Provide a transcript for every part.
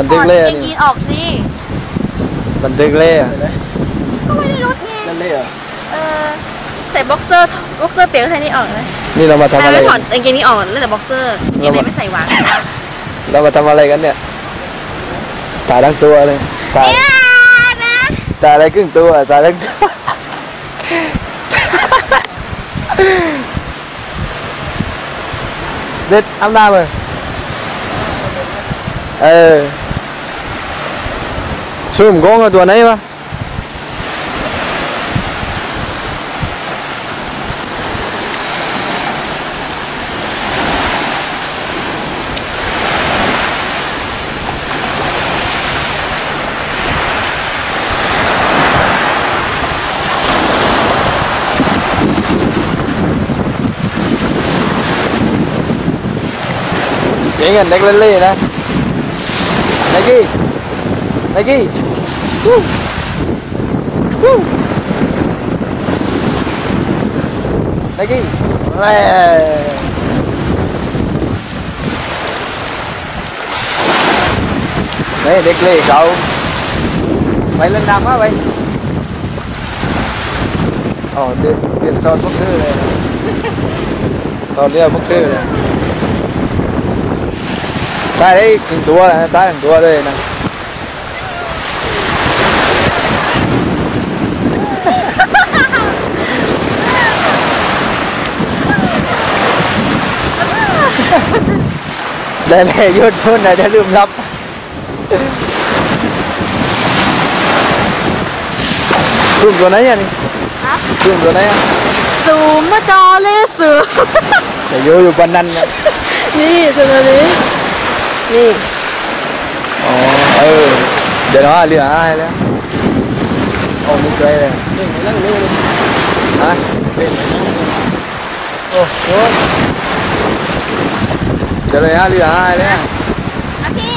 บันทึกเล่ถนอดกางเกงยีนออกสิ บันทึกเล่อะก็ไม่ได้ลดไง นั่นเลยเหรอเออใส่บ็อกเซอร์ บ็อกเซอร์เปียกก็ใส่นี่ออกเลยนี่เรามาทำทำอะไร ไมถอกัดนกางเกงนี้ออกแล้วแต่บ็อกเซอร์เกงในไม่ใส่หวานเรามาทำอะไรกันเนี่ยถ่ายทั้งตัวเลยถ่ายอย่านะถ่ายอะไรครึ่งตัวถ่ายทั้งตัวเด็ดอ้ำน้ำเลยเออซูมโกงกับตัวไหนวะเจ๋งกันเด็กเล่นเล่นะไนกี้ไนกี้วู้วู้ไนกี้แม่นี่เด็กเล่เขาไปเล่นน้ำมาไปอ๋อเดี๋ยวเดี๋ยวตอ นพวกชื่อเลยนะตอ นเรียกพวกชื่อเลยตายได้ถึงตัวนะตายถึงตัวเลยนะ ได้เลยยุดชุนนะจะลืมรับซูมตัวไหนอะนี่ซูมตัวไหนอะซูมหน้าจอเลยสูมแต่อยู่อยู่ปันนั้นนะนี่ซูมตัวนี้นี่อ๋อเออเดี๋ยวน้องเรือให้แล้วโอ้มุกเลยเลยเล่นไปนั่งนี่ฮะเล่นไปนั่งโอ้โห เดี๋ยวเลยฮะเรือให้แล้วนะพี่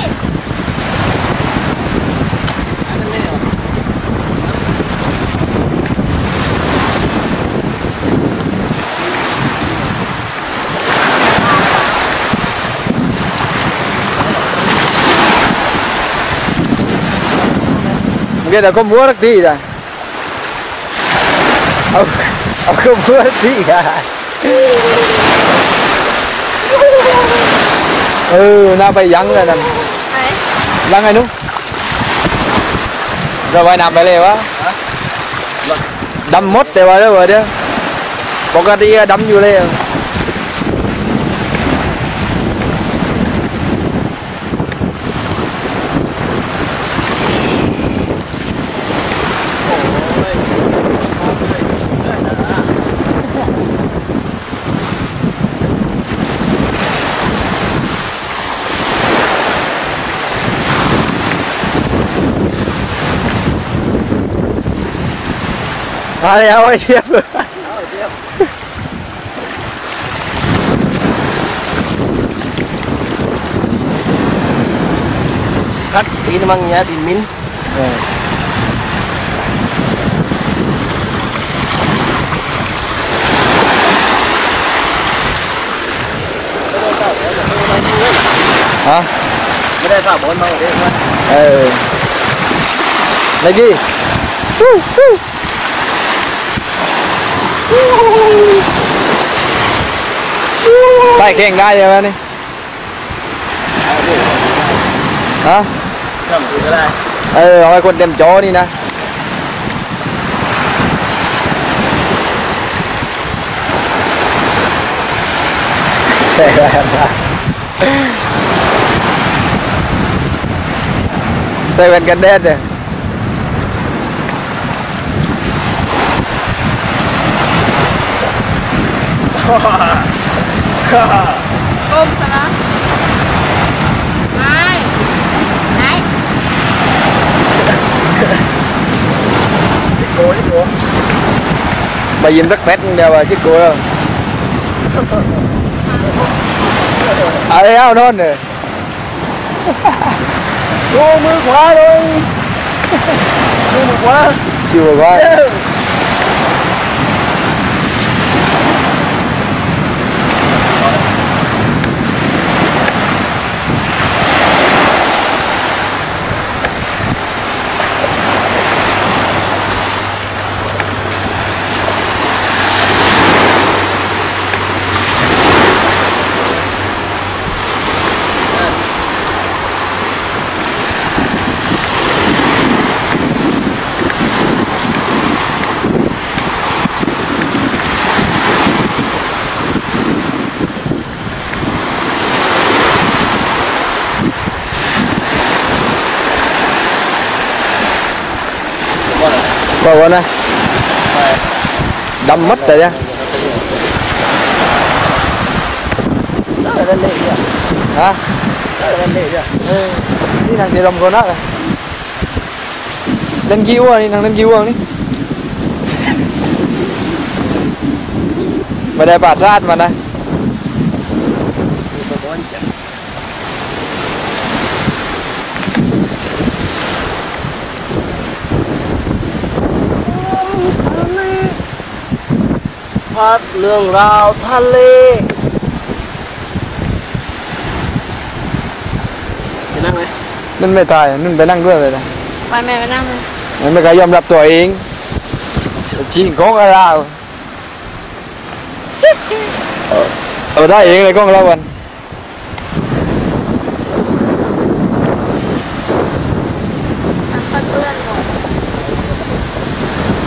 นั่นเลยเหรอ Nghe là có múa được tí rồi Ông, ông không múa được tí à Ừ, nó bay vắng rồi nè ไหน Vắng ai đúng Rồi bay nằm bay lề quá Đâm mốt để vào đó rồi đó Bọc ra đi đâm vô lề มาแล้วไอ้เทียบคัดตีนมังเนี้ย ตีนมิ้นฮะไม่ได้ฝากบอลมาเด็กเออไนกี้ ใส่เข่งได้ใช่ไหมนี่ฮะทำกูก็ได้เออเอาไอ้คนเต็มจอนี่นะใช่แล้วใส่แว่นกันแดดเนี่ย ก้มซะนะไม่ไหนโกนี่โก bà dìm rất bét đeo bà chiếc cua không ở đây áo non nè โอ้มือขวาเลยมือขวา chưa qua บอกก่อนนะดำมัดเลยเนี่ย đó là lên lệ kìa ฮะ đó là lên lệ kìa เออนี่นางเสียลมก่อนนะเลยเล่นกิ้วอะนี่นางเล่นกิ้วอะนี่ไม่ได้บาดราดมันนะ Thì có con chẳng phát lương rào tha lê Thế năng này นั่นไม่ตายนั่นไปนั่งด้วยเลยนะไปแม่ไปนั่งเลยมันไม่เคยยอมรับตัวเองชิงของอะไรเอาเอาได้เองเลยกล้องเราวัน อะค่อยเปื้อนก่อน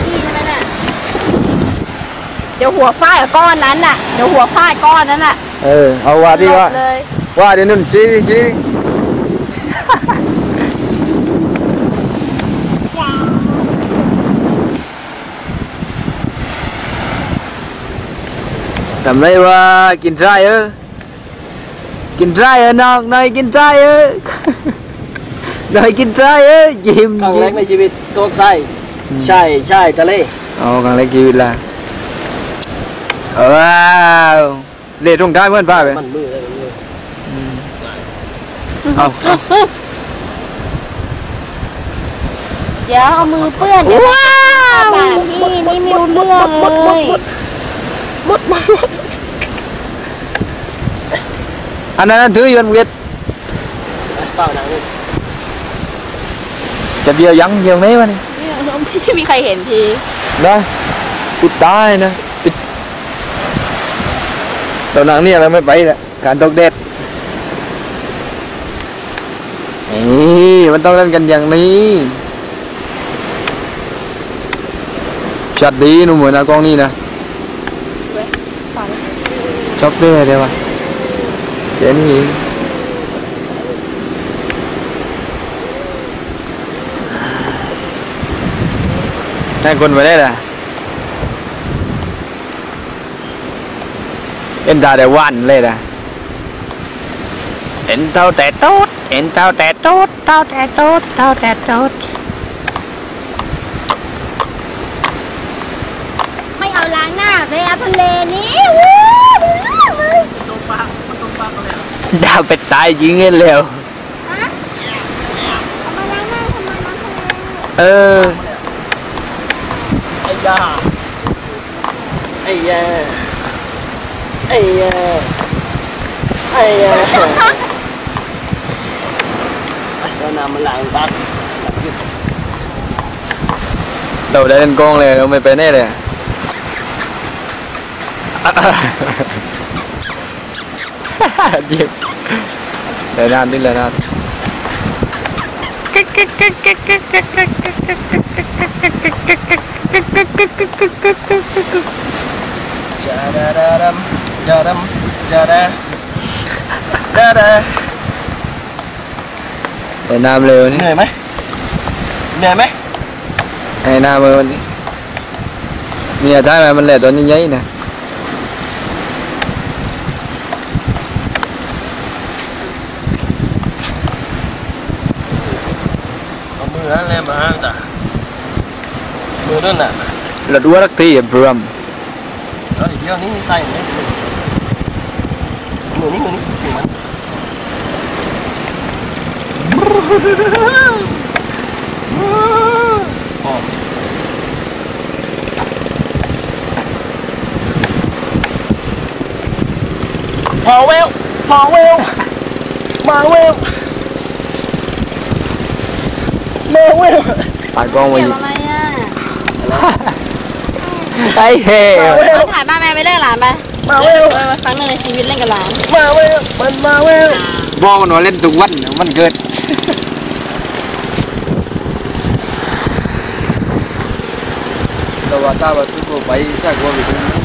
นี่ใช่ไหมน่ะ เดี๋ยวหัวฝ้ายกับก้อนนั้นน่ะ เดี๋ยวหัวฝ้ายก้อนนั้นน่ะ เออ เอาว่าที่ว่าลบเลยว่าเดี๋ยวนุ่นชี้ชี้ทำไรวะกินไรเออกินไรเออน้องนายกินไรเออนายกินไรเออยิ้มครั้งแรยิ้กมในชีวิตตัวไส้ใช่ใช่ทะเลอ๋อครั้งแรกชีวิตละ ว้าวเล่ตรงกลางเหมือนป้าไปมันมือเลยมือเอาเดี๋ยวเอามือเปื้อนเดี๋ยวว้าวพี่นี่ไม่รู้เรื่องเลยอันนั้นถืออยู่อันเวทเปล่าหนังนี่จะเบียวยังเบียวไหนวะนี่นี่ไม่ใช่มีใครเห็นทีนะกูตายนะ ปิดเราหนังนี่เราไม่ไปละการตกเด็ดนี่มันต้องเล่นกันอย่างนี้ชัดดีหนุ่มเหมือนนะกล้องนี่นะชอบด้วยเดี๋ยววะเจ๋งจริงให้คนไปได้ละ เอ็นตาแต่วันเลยนะเอ็นเท่าแต่โต๊ดเอ็นเท่าแต่โต๊ดเท่าแต่โต๊ดเท่าแต่โต๊ดไม่เอาล้างหน้าเลยอาทะเลนี้ดาวไปตายยิงเงี้ยเร็วทำไมล้างหน้าทำไมล้างทะเลเออไอ้ยาไอ้ยาไอ้ยาไอ้ยาเรานำมาล้างตักเราได้เล่นก ล้องเลยเราไม่ไปแน่เลยอะเจ็บเลยนานนี่เลยนานจาดาดาดัมจาดัมจาดาดาดาเลยน้ำเร็วเหนี่นื่อยไหมเหนื่อยไหมไอ้น้ำมือมันนี่เนี่ยท้ายมามันแหละตัวใหญ่ๆนะเอามือนั่นแหละมาห้างตามือนั่นน่ะรถวัวรักที่บรมเอาเดี๋ยวนี้ใส่ไหม มือนี้มือนี้มือมันอ๋อพอเวลพอเวลมาเวลมาเวลตากล้องมาเกี่อยวยู่อะไรอะไอ้เฮ้ยมาเวลเอาถ่ายบ้านแม่ไปเล่นกับหลานไป มาเวลเออครั้งหนึ่งในชีวิตเล่นกับหลานมาเวลมันมาเวลบอกกันว่าเล่นทุกวันมันเกิดแต่ว่าถ้าว่าทุกคนไปถ้าว่าไปถึง